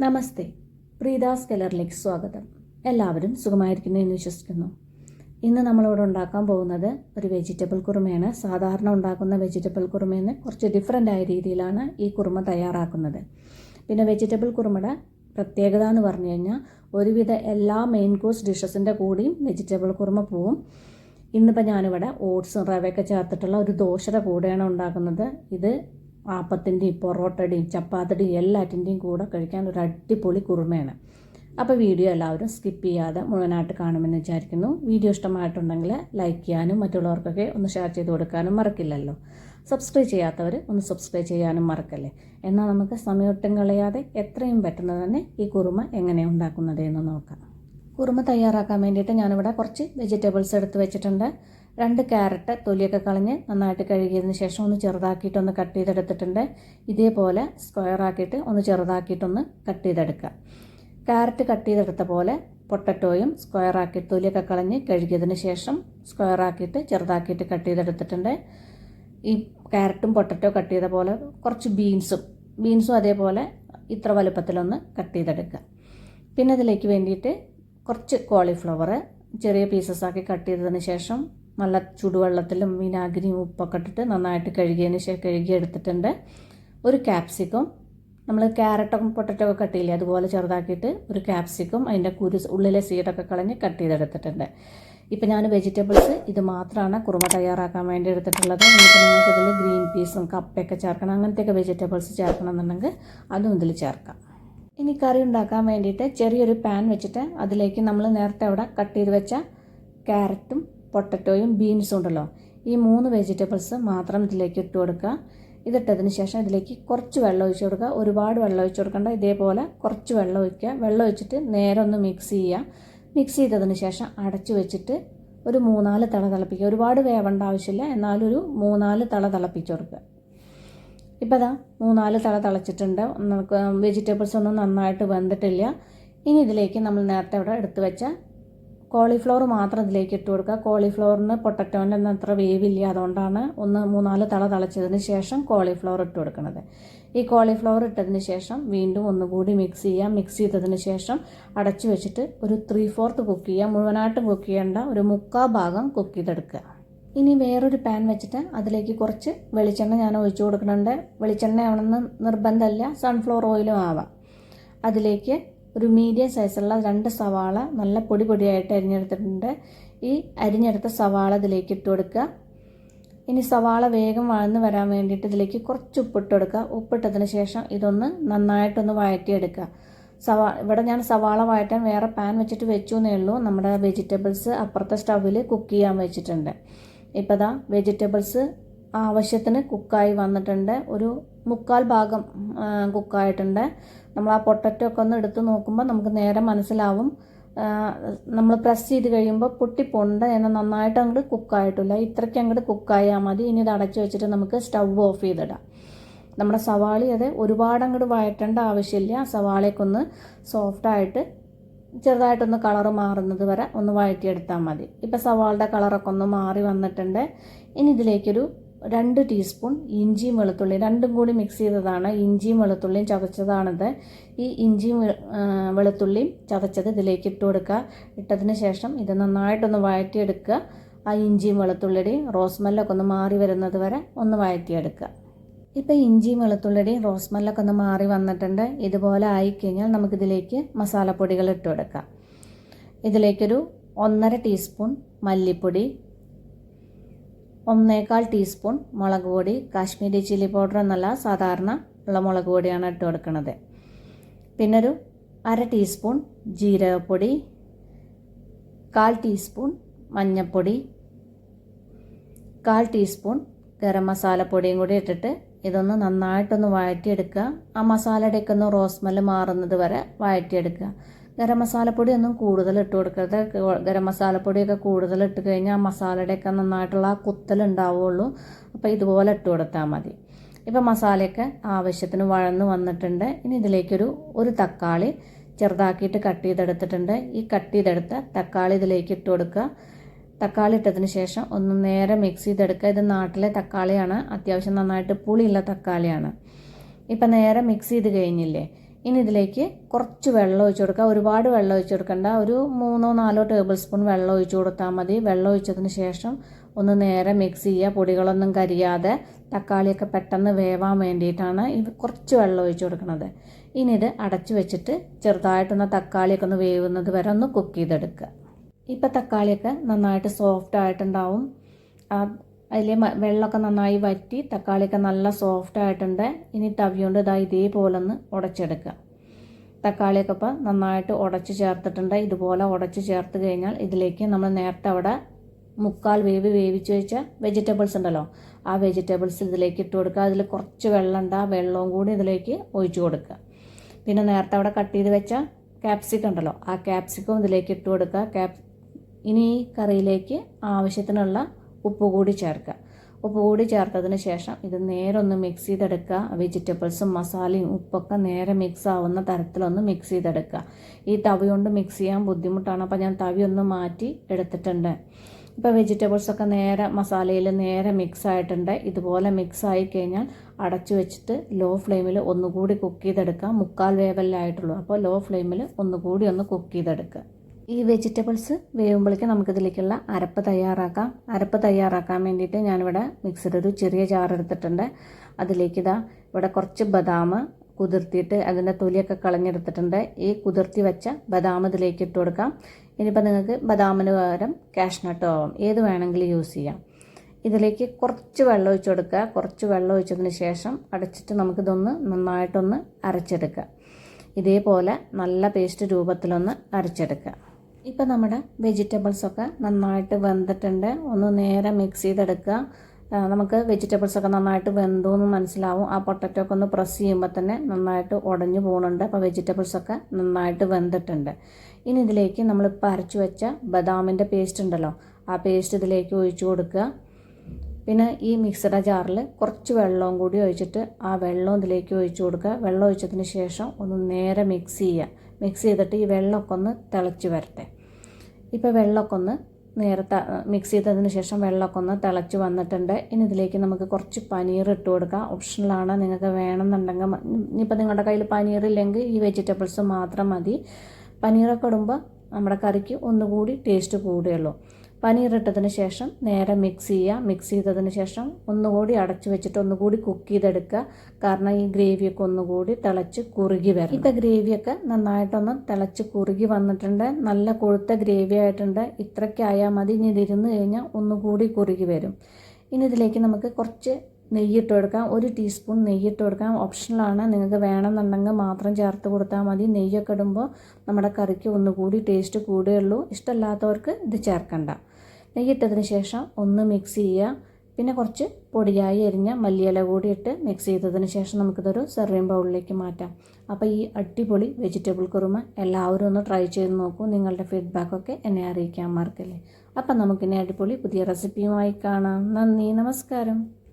നമസ്തേ. പ്രീതാസ് കലറിലേക്ക് സ്വാഗതം. എല്ലാവരും സുഖമായിരിക്കുന്നു എന്ന് വിശ്വസിക്കുന്നു. ഇന്ന് നമ്മളിവിടെ ഉണ്ടാക്കാൻ പോകുന്നത് ഒരു വെജിറ്റബിൾ കുറുമയാണ്. സാധാരണ ഉണ്ടാക്കുന്ന വെജിറ്റബിൾ കുറുമയിൽ നിന്ന് കുറച്ച് ഡിഫറെന്റ് ആയ രീതിയിലാണ് ഈ കുറുമ തയ്യാറാക്കുന്നത്. പിന്നെ വെജിറ്റബിൾ കുറുമയുടെ പ്രത്യേകത എന്ന് പറഞ്ഞു കഴിഞ്ഞാൽ ഒരുവിധ എല്ലാ മെയിൻ കോഴ്സ് ഡിഷസിന്റെ കൂടിയും വെജിറ്റബിൾ കുറുമ പോവും. ഇന്നിപ്പോൾ ഞാനിവിടെ ഓട്സും റവയൊക്കെ ചേർത്തിട്ടുള്ള ഒരു ദോശയുടെ കൂടെയാണ് ഉണ്ടാക്കുന്നത്. ഇത് ആപ്പത്തിന്റെയും പൊറോട്ടയുടെയും ചപ്പാത്തിയുടെയും എല്ലാറ്റിന്റെയും കൂടെ കഴിക്കാൻ ഒരു അടിപൊളി കുറുമയാണ്. അപ്പോൾ വീഡിയോ എല്ലാവരും സ്കിപ്പ് ചെയ്യാതെ മുഴുവനായിട്ട് കാണുമെന്ന് വിചാരിക്കുന്നു. വീഡിയോ ഇഷ്ടമായിട്ടുണ്ടെങ്കിൽ ലൈക്ക് ചെയ്യാനും മറ്റുള്ളവർക്കൊക്കെ ഒന്ന് ഷെയർ ചെയ്ത് കൊടുക്കാനും മറക്കില്ലല്ലോ. സബ്സ്ക്രൈബ് ചെയ്യാത്തവർ ഒന്ന് സബ്സ്ക്രൈബ് ചെയ്യാനും മറക്കല്ലേ? എന്നാൽ നമുക്ക് സമയൊട്ടും കളയാതെ എത്രയും പെട്ടെന്ന് തന്നെ ഈ കുറുമ എങ്ങനെ ഉണ്ടാക്കുന്നത് എന്ന് നോക്കാം. കുറുമ തയ്യാറാക്കാൻ വേണ്ടിയിട്ട് ഞാനിവിടെ കുറച്ച് വെജിറ്റബിൾസ് എടുത്ത് വെച്ചിട്ടുണ്ട്. രണ്ട് ക്യാരറ്റ് തൊലിയൊക്കെ കളഞ്ഞ് നന്നായിട്ട് കഴുകിയതിന് ശേഷം ഒന്ന് ചെറുതാക്കിയിട്ട് ഒന്ന് കട്ട് ചെയ്തെടുത്തിട്ടുണ്ട്. ഇതേപോലെ സ്ക്വയർ ആക്കിയിട്ട് ഒന്ന് ചെറുതാക്കിയിട്ടൊന്ന് കട്ട് ചെയ്തെടുക്കുക. ക്യാരറ്റ് കട്ട് ചെയ്തെടുത്ത പോലെ പൊട്ടറ്റോയും സ്ക്വയർ ആക്കി തൊലിയൊക്കെ കളഞ്ഞ് കഴുകിയതിന് ശേഷം സ്ക്വയർ ആക്കിയിട്ട് ചെറുതാക്കിയിട്ട് കട്ട് ചെയ്തെടുത്തിട്ടുണ്ട്. ഈ ക്യാരറ്റും പൊട്ടറ്റോ കട്ട് ചെയ്ത പോലെ കുറച്ച് ബീൻസും ബീൻസും അതേപോലെ ഇത്ര വലുപ്പത്തിലൊന്ന് കട്ട് ചെയ്തെടുക്കുക. പിന്നെ ഇതിലേക്ക് വേണ്ടിയിട്ട് കുറച്ച് കോളിഫ്ലവർ ചെറിയ പീസസ് ആക്കി കട്ട് ചെയ്തതിന് ശേഷം നല്ല ചുടുവെള്ളത്തിലും വിനാഗിരിയും ഉപ്പൊക്കെ ഇട്ടിട്ട് നന്നായിട്ട് കഴുകിയതിന് ശേഷം കഴുകിയെടുത്തിട്ടുണ്ട്. ഒരു ക്യാപ്സിക്കം നമ്മൾ ക്യാരറ്റും പൊട്ടറ്റോ ഒക്കെ കട്ട് ചെയ്യില്ലേ? അതുപോലെ ചെറുതാക്കിയിട്ട് ഒരു ക്യാപ്സിക്കം അതിന്റെ കുരു ഉള്ളിലെ സീഡൊക്കെ കളഞ്ഞ് കട്ട് ചെയ്തെടുത്തിട്ടുണ്ട്. ഇപ്പം ഞാൻ വെജിറ്റബിൾസ് ഇത് മാത്രമാണ് കുറുമ തയ്യാറാക്കാൻ വേണ്ടി എടുത്തിട്ടുള്ളത്. എന്നിട്ട് നിങ്ങൾക്ക് ഇതിൽ ഗ്രീൻ പീസും കപ്പയൊക്കെ ചേർക്കണം അങ്ങനത്തെയൊക്കെ വെജിറ്റബിൾസ് ചേർക്കണം എന്നുണ്ടെങ്കിൽ അതും ഇതിൽ ചേർക്കാം. ഇനി കറി ഉണ്ടാക്കാൻ വേണ്ടിയിട്ട് ചെറിയൊരു പാൻ വെച്ചിട്ട് അതിലേക്ക് നമ്മൾ നേരത്തെ അവിടെ കട്ട് ചെയ്ത് വെച്ച ക്യാരറ്റും പൊട്ടറ്റോയും ബീൻസും ഉണ്ടല്ലോ. ഈ മൂന്ന് വെജിറ്റബിൾസ് മാത്രം ഇതിലേക്ക് ഇട്ട് കൊടുക്കുക. ഇതിട്ടതിന് ശേഷം ഇതിലേക്ക് കുറച്ച് വെള്ളം ഒഴിച്ച് കൊടുക്കുക. ഒരുപാട് വെള്ളം ഒഴിച്ച് കൊടുക്കേണ്ട. ഇതേപോലെ കുറച്ച് വെള്ളം ഒഴിക്കുക. വെള്ളം ഒഴിച്ചിട്ട് നേരെ ഒന്ന് മിക്സ് ചെയ്യുക. മിക്സ് ചെയ്തതിന് ശേഷം അടച്ചു വെച്ചിട്ട് ഒരു മൂന്നാൽ തള തിളപ്പിക്കുക. ഒരുപാട് വേവേണ്ട ആവശ്യമില്ല. എന്നാലും ഒരു മൂന്നാൽ തള തിളപ്പിച്ച് കൊടുക്കുക. ഇപ്പോൾ അതാ മൂന്നാൽ തള തിളച്ചിട്ടുണ്ട്. നമുക്ക് വെജിറ്റബിൾസ് ഒന്നും നന്നായിട്ട് വെന്തിട്ടില്ല. ഇനി ഇതിലേക്ക് നമ്മൾ നേരത്തെ ഇവിടെ എടുത്തു വെച്ച കോളിഫ്ലവർ മാത്രം ഇതിലേക്ക് ഇട്ട് കൊടുക്കുക. കോളിഫ്ലവറിന് പൊട്ടറ്റോന്റെ ഒന്നും അത്ര വേവില്ല. അതുകൊണ്ടാണ് ഒന്ന് മൂന്നാൽ തള തളച്ചതിന് ശേഷം കോളിഫ്ലവർ ഇട്ട് കൊടുക്കുന്നത്. ഈ കോളിഫ്ലവർ ഇട്ടതിന് ശേഷം വീണ്ടും ഒന്നുകൂടി മിക്സ് ചെയ്യാം മിക്സ് ചെയ്തതിന് ശേഷം അടച്ചു വെച്ചിട്ട് ഒരു ത്രീ ഫോർത്ത് കുക്ക് ചെയ്യുക. മുഴുവനായിട്ടും കുക്ക് ചെയ്യേണ്ട ഒരു മുക്കാ ഭാഗം കുക്ക് ചെയ്തെടുക്കുക. ഇനി വേറൊരു പാൻ വെച്ചിട്ട് അതിലേക്ക് കുറച്ച് വെളിച്ചെണ്ണ ഞാൻ ഒഴിച്ചു കൊടുക്കുന്നുണ്ട്. വെളിച്ചെണ്ണ ആവണമെന്ന് നിർബന്ധമല്ല സൺഫ്ലവർ ഓയിലും ആവാം. അതിലേക്ക് ഒരു മീഡിയം സൈസുള്ള രണ്ട് സവാള നല്ല പൊടി പൊടിയായിട്ട് അരിഞ്ഞെടുത്തിട്ടുണ്ട്. ഈ അരിഞ്ഞെടുത്ത സവാള ഇതിലേക്ക് ഇട്ട് കൊടുക്കുക. ഇനി സവാള വേഗം വഴന്ന് വരാൻ വേണ്ടിയിട്ട് ഇതിലേക്ക് കുറച്ച് ഉപ്പിട്ട് കൊടുക്കുക. ഉപ്പിട്ടതിന് ശേഷം ഇതൊന്ന് നന്നായിട്ടൊന്ന് വഴറ്റിയെടുക്കുക. സവാ ഇവിടെ ഞാൻ സവാള വഴറ്റാൻ വേറെ പാൻ വെച്ചിട്ട് വെച്ചു എന്നേ ഉള്ളൂ. നമ്മുടെ വെജിറ്റബിൾസ് അപ്പുറത്തെ സ്റ്റൗവിൽ കുക്ക് ചെയ്യാൻ വെച്ചിട്ടുണ്ട്. ഇപ്പോൾ ദാ വെജിറ്റബിൾസ് ആവശ്യത്തിന് കുക്കായി വന്നിട്ടുണ്ട്. ഒരു മുക്കാൽ ഭാഗം കുക്കായിട്ടുണ്ട് നമ്മൾ ആ പൊട്ടറ്റോ ഒക്കെ ഒന്ന് എടുത്ത് നോക്കുമ്പോൾ നമുക്ക് നേരെ മനസ്സിലാവും. നമ്മൾ പ്രസ് ചെയ്ത് കഴിയുമ്പോൾ പൊട്ടിപ്പോണ്ട് എന്നാൽ നന്നായിട്ട് അങ്ങോട്ട് കുക്കായിട്ടില്ല ഇത്രയ്ക്ക് അങ്ങോട്ട് കുക്കായാൽ മതി. ഇനി ഇത് അടച്ചു വെച്ചിട്ട് നമുക്ക് സ്റ്റവ് ഓഫ് ചെയ്തിടാം. നമ്മുടെ സവാളി അത് ഒരുപാട് അങ്ങോട്ട് വഴറ്റേണ്ട ആവശ്യമില്ല. സവാളയ്ക്കൊന്ന് സോഫ്റ്റായിട്ട് ചെറുതായിട്ടൊന്ന് കളർ മാറുന്നത് വരെ ഒന്ന് വഴറ്റിയെടുത്താൽ മതി. ഇപ്പം സവാളുടെ കളറൊക്കെ ഒന്ന് മാറി വന്നിട്ടുണ്ട്. ഇനി ഇതിലേക്കൊരു രണ്ട് ടീസ്പൂൺ ഇഞ്ചിയും വെളുത്തുള്ളിയും രണ്ടും കൂടി മിക്സ് ചെയ്തതാണ് ഇഞ്ചിയും വെളുത്തുള്ളിയും ചതച്ചതാണത്. ഈ ഇഞ്ചിയും വെളുത്തുള്ളിയും ചതച്ചത് ഇതിലേക്ക് ഇട്ട് കൊടുക്കുക. ഇട്ടതിന് ശേഷം ഇത് നന്നായിട്ടൊന്ന് വഴറ്റിയെടുക്കുക. ആ ഇഞ്ചിയും വെളുത്തുള്ളിയുടെയും റോസ്മെല്ലൊക്കെ ഒന്ന് മാറി വരുന്നത് വരെ ഒന്ന് വഴറ്റിയെടുക്കുക. ഇപ്പോൾ ഇഞ്ചിയും വെളുത്തുള്ളിയുടെയും റോസ്മെല്ലൊക്കെ ഒന്ന് മാറി വന്നിട്ടുണ്ട്. ഇതുപോലെ ആയിക്കഴിഞ്ഞാൽ നമുക്കിതിലേക്ക് മസാലപ്പൊടികൾ ഇട്ട് കൊടുക്കാം. ഇതിലേക്കൊരു ഒന്നര ടീസ്പൂൺ മല്ലിപ്പൊടി ഒന്നേകാൽ ടീസ്പൂൺ മുളക് പൊടി കാശ്മീരി ചില്ലി പൗഡർ എന്നല്ല സാധാരണ ഉള്ള മുളക് പൊടിയാണ് ഇട്ട് കൊടുക്കുന്നത് പിന്നെ ഒരു അര ടീസ്പൂൺ ജീരകപ്പൊടി കാൽ ടീസ്പൂൺ മഞ്ഞൾപ്പൊടി കാൽ ടീസ്പൂൺ ഗരം മസാലപ്പൊടിയും കൂടി ഇട്ടിട്ട് ഇതൊന്ന് നന്നായിട്ടൊന്ന് വഴറ്റിയെടുക്കുക. ആ മസാലയുടെയൊക്കെ ഒന്ന് റോസ്മെൽ മാറുന്നത് വരെ വഴറ്റിയെടുക്കുക. ഗരം മസാലപ്പൊടി ഒന്നും കൂടുതൽ ഇട്ട് കൊടുക്കരുത്. ഗരം മസാലപ്പൊടിയൊക്കെ കൂടുതൽ ഇട്ട് കഴിഞ്ഞാൽ മസാലയുടെയൊക്കെ നന്നായിട്ടുള്ള ആ കുത്തലുണ്ടാവുള്ളൂ അപ്പോൾ ഇതുപോലെ ഇട്ട് കൊടുത്താൽ മതി. ഇപ്പം മസാലയൊക്കെ ആവശ്യത്തിന് വഴന്ന് വന്നിട്ടുണ്ട്. ഇനി ഇതിലേക്കൊരു ഒരു തക്കാളി ചെറുതാക്കിയിട്ട് കട്ട് ചെയ്തെടുത്തിട്ടുണ്ട്. ഈ കട്ട് ചെയ്തെടുത്ത തക്കാളി ഇതിലേക്ക് ഇട്ട് കൊടുക്കുക. തക്കാളി ഇട്ടതിന് ശേഷം ഒന്ന് നേരെ മിക്സ് ചെയ്തെടുക്കുക. ഇത് നാട്ടിലെ തക്കാളിയാണ്. അത്യാവശ്യം നന്നായിട്ട് പുളിയുള്ള തക്കാളിയാണ്. ഇപ്പം നേരെ മിക്സ് ചെയ്ത് കഴിഞ്ഞില്ലേ? ഇനി ഇതിലേക്ക് കുറച്ച് വെള്ളം ഒഴിച്ചു കൊടുക്കുക. ഒരുപാട് വെള്ളം ഒഴിച്ചു കൊടുക്കണ്ട. ഒരു മൂന്നോ നാലോ ടേബിൾ സ്പൂൺ വെള്ളം ഒഴിച്ചു കൊടുത്താൽ മതി. വെള്ളം ഒഴിച്ചതിന് ശേഷം ഒന്ന് നേരെ മിക്സ് ചെയ്യുക. പൊടികളൊന്നും കരിയാതെ തക്കാളിയൊക്കെ പെട്ടെന്ന് വേവാൻ വേണ്ടിയിട്ടാണ് ഇത് കുറച്ച് വെള്ളം ഒഴിച്ചു കൊടുക്കുന്നത്. ഇനി ഇത് അടച്ചു വെച്ചിട്ട് ചെറുതായിട്ടൊന്ന് തക്കാളിയൊക്കെ ഒന്ന് വേവുന്നത് വരെ ഒന്ന് കുക്ക് ചെയ്തെടുക്കുക. ഇപ്പം തക്കാളിയൊക്കെ നന്നായിട്ട് സോഫ്റ്റ് ആയിട്ടുണ്ടാവും. അതിൽ വെള്ളമൊക്കെ നന്നായി വറ്റി തക്കാളിയൊക്കെ നല്ല സോഫ്റ്റ് ആയിട്ടുണ്ട്. ഇനി തവി ഇതാ ഇതേപോലെ ഒന്ന് ഉടച്ചെടുക്കുക തക്കാളിയൊക്കെ ഇപ്പോൾ നന്നായിട്ട് ഉടച്ച് ചേർത്തിട്ടുണ്ട്. ഇതുപോലെ ഉടച്ച് ചേർത്ത് കഴിഞ്ഞാൽ ഇതിലേക്ക് നമ്മൾ നേരത്തെ അവിടെ മുക്കാൽ വേവ് വേവിച്ച് വെച്ച വെജിറ്റബിൾസ് ഉണ്ടല്ലോ ആ വെജിറ്റബിൾസ് ഇതിലേക്ക് ഇട്ട് കൊടുക്കുക അതിൽ കുറച്ച് വെള്ളം ഉണ്ട് ആ വെള്ളവും കൂടി ഇതിലേക്ക് ഒഴിച്ചു കൊടുക്കുക പിന്നെ നേരത്തെ അവിടെ കട്ട് ചെയ്ത് വെച്ച ക്യാപ്സിക്കം ഉണ്ടല്ലോ ആ ക്യാപ്സിക്കം ഇതിലേക്ക് ഇട്ട് കൊടുക്കുക ക്യാപ് ഇനി ഈ കറിയിലേക്ക് ആവശ്യത്തിനുള്ള ഉപ്പ് കൂടി ചേർക്കുക ഉപ്പ് കൂടി ചേർത്തതിന് ശേഷം ഇത് നേരെ ഒന്ന് മിക്സ് ചെയ്തെടുക്കുക വെജിറ്റബിൾസും മസാലയും ഉപ്പൊക്കെ നേരെ മിക്സ് ആവുന്ന തരത്തിലൊന്ന് മിക്സ് ചെയ്തെടുക്കുക ഈ തവി കൊണ്ട് മിക്സ് ചെയ്യാൻ ബുദ്ധിമുട്ടാണ്. അപ്പോൾ ഞാൻ തവി ഒന്ന് മാറ്റി എടുത്തിട്ടുണ്ട്. ഇപ്പോൾ വെജിറ്റബിൾസൊക്കെ നേരെ മസാലയിൽ നേരെ മിക്സ് ആയിട്ടുണ്ട്. ഇതുപോലെ മിക്സ് ആയി കഴിഞ്ഞാൽ അടച്ചു വെച്ചിട്ട് ലോ ഫ്ലെയിമിൽ ഒന്നുകൂടി കുക്ക് ചെയ്തെടുക്കുക മുക്കാൽ വേവലായിട്ടുള്ളൂ അപ്പോൾ ലോ ഫ്ലെയിമിൽ ഒന്നുകൂടി ഒന്ന് കുക്ക് ചെയ്തെടുക്കുക ഈ വെജിറ്റബിൾസ് വേവുമ്പോഴേക്കും നമുക്കിതിലേക്കുള്ള അരപ്പ് തയ്യാറാക്കാം. അരപ്പ് തയ്യാറാക്കാൻ വേണ്ടിയിട്ട് ഞാനിവിടെ മിക്സിയുടെ ഒരു ചെറിയ ജാർ എടുത്തിട്ടുണ്ട്. അതിലേക്ക് ഇതാ ഇവിടെ കുറച്ച് ബദാം കുതിർത്തിയിട്ട് അതിന്റെ തൊലിയൊക്കെ കളഞ്ഞെടുത്തിട്ടുണ്ട്. ഈ കുതിർത്തി വെച്ച ബദാം ഇതിലേക്ക് ഇട്ട് കൊടുക്കാം. ഇനിയിപ്പോൾ നിങ്ങൾക്ക് ബദാമിന് പകരം കാഷ്നട്ടോ ഏത് വേണമെങ്കിലും യൂസ് ചെയ്യാം. ഇതിലേക്ക് കുറച്ച് വെള്ളം ഒഴിച്ച് കൊടുക്കുക. കുറച്ച് വെള്ളം ഒഴിച്ചതിന് ശേഷം അടച്ചിട്ട് നമുക്കിതൊന്ന് നന്നായിട്ടൊന്ന് അരച്ചെടുക്കുക. ഇതേപോലെ നല്ല പേസ്റ്റ് രൂപത്തിലൊന്ന് അരച്ചെടുക്കുക. ഇപ്പം നമ്മുടെ വെജിറ്റബിൾസൊക്കെ നന്നായിട്ട് വെന്തിട്ടുണ്ട്. ഒന്ന് നേരെ മിക്സ് ചെയ്തെടുക്കുക. നമുക്ക് വെജിറ്റബിൾസൊക്കെ നന്നായിട്ട് വെന്തു എന്ന് മനസ്സിലാവും. ആ പൊട്ടറ്റോ ഒക്കെ ഒന്ന് പ്രസ് ചെയ്യുമ്പോൾ തന്നെ നന്നായിട്ട് ഉടഞ്ഞു പോകുന്നുണ്ട് അപ്പോൾ വെജിറ്റബിൾസൊക്കെ നന്നായിട്ട് വെന്തിട്ടുണ്ട്. ഇനി ഇതിലേക്ക് നമ്മൾ അരച്ചു വെച്ച ബദാമിന്റെ പേസ്റ്റ് ഉണ്ടല്ലോ ആ പേസ്റ്റ് ഇതിലേക്ക് ഒഴിച്ചു കൊടുക്കുക. പിന്നെ ഈ മിക്സഡ ജാറിൽ കുറച്ച് വെള്ളവും കൂടി ഒഴിച്ചിട്ട് ആ വെള്ളം ഇതിലേക്ക് ഒഴിച്ചു കൊടുക്കുക. വെള്ളം ഒഴിച്ചതിന് ശേഷം ഒന്ന് നേരെ മിക്സ് ചെയ്യുക. മിക്സ് ചെയ്തിട്ട് ഈ വെള്ളമൊക്കെ ഒന്ന് തിളച്ച് വരട്ടെ. ഇപ്പോൾ വെള്ളമൊക്കെ ഒന്ന് നേരത്തെ മിക്സ് ചെയ്തതിന് ശേഷം വെള്ളമൊക്കെ ഒന്ന് തിളച്ച് വന്നിട്ടുണ്ട്. ഇനി ഇതിലേക്ക് നമുക്ക് കുറച്ച് പനീർ ഇട്ട് കൊടുക്കാം. ഓപ്ഷണലാണ് നിങ്ങൾക്ക് വേണമെന്നുണ്ടെങ്കിൽ ഇനിയിപ്പോൾ നിങ്ങളുടെ കയ്യിൽ പനീർ ഇല്ലെങ്കിൽ ഈ വെജിറ്റബിൾസ് മാത്രം മതി. പനീറൊക്കെ ഇടുമ്പോൾ നമ്മുടെ കറിക്ക് ഒന്നുകൂടി ടേസ്റ്റ് കൂടുകയുള്ളൂ. പനീർ ഇട്ടതിന് ശേഷം നേരെ മിക്സ് ചെയ്യുക. മിക്സ് ചെയ്തതിന് ശേഷം ഒന്നുകൂടി അടച്ചു വെച്ചിട്ട് ഒന്നുകൂടി കുക്ക് ചെയ്തെടുക്കുക. കാരണം ഈ ഗ്രേവിയൊക്കെ ഒന്നുകൂടി തിളച്ച് കുറുകി വരും ഇപ്പം ഗ്രേവിയൊക്കെ നന്നായിട്ടൊന്ന് തിളച്ച് കുറുകി വന്നിട്ടുണ്ട്. നല്ല കൊഴുത്ത ഗ്രേവി ആയിട്ടുണ്ട്. ഇത്രയ്ക്കായാൽ മതി. ഇനി ഇതിരുന്ന് കഴിഞ്ഞാൽ ഒന്നുകൂടി കുറുകി വരും. ഇനി ഇതിലേക്ക് നമുക്ക് കുറച്ച് നെയ്യിട്ട് കൊടുക്കാം. ഒരു ടീസ്പൂൺ നെയ്യിട്ട് കൊടുക്കാം. ഓപ്ഷണലാണ് നിങ്ങൾക്ക് വേണമെന്നുണ്ടെങ്കിൽ മാത്രം ചേർത്ത് കൊടുത്താൽ മതി. നെയ്യൊക്കെ ഇടുമ്പോൾ നമ്മുടെ കറിക്ക് ഒന്നുകൂടി ടേസ്റ്റ് കൂടുകയുള്ളൂ. ഇഷ്ടമല്ലാത്തവർക്ക് ഇത് ചേർക്കണ്ട. നെയ്യിട്ടതിന് ശേഷം ഒന്ന് മിക്സ് ചെയ്യുക. പിന്നെ കുറച്ച് പൊടിയായി എരിഞ്ഞ മല്ലിയില കൂടി ഇട്ട് മിക്സ് ചെയ്തതിന് ശേഷം നമുക്കിതൊരു സെർവിങ് ബൗളിലേക്ക് മാറ്റാം. അപ്പോൾ ഈ അടിപൊളി വെജിറ്റബിൾ കുറുമ എല്ലാവരും ഒന്ന് ട്രൈ ചെയ്ത് നോക്കൂ. നിങ്ങളുടെ ഫീഡ്ബാക്കൊക്കെ എന്നെ അറിയിക്കാൻ മറക്കല്ലേ. അപ്പം നമുക്കിനി അടിപൊളി പുതിയ റെസിപ്പിയുമായി കാണാം. നന്ദി നമസ്കാരം.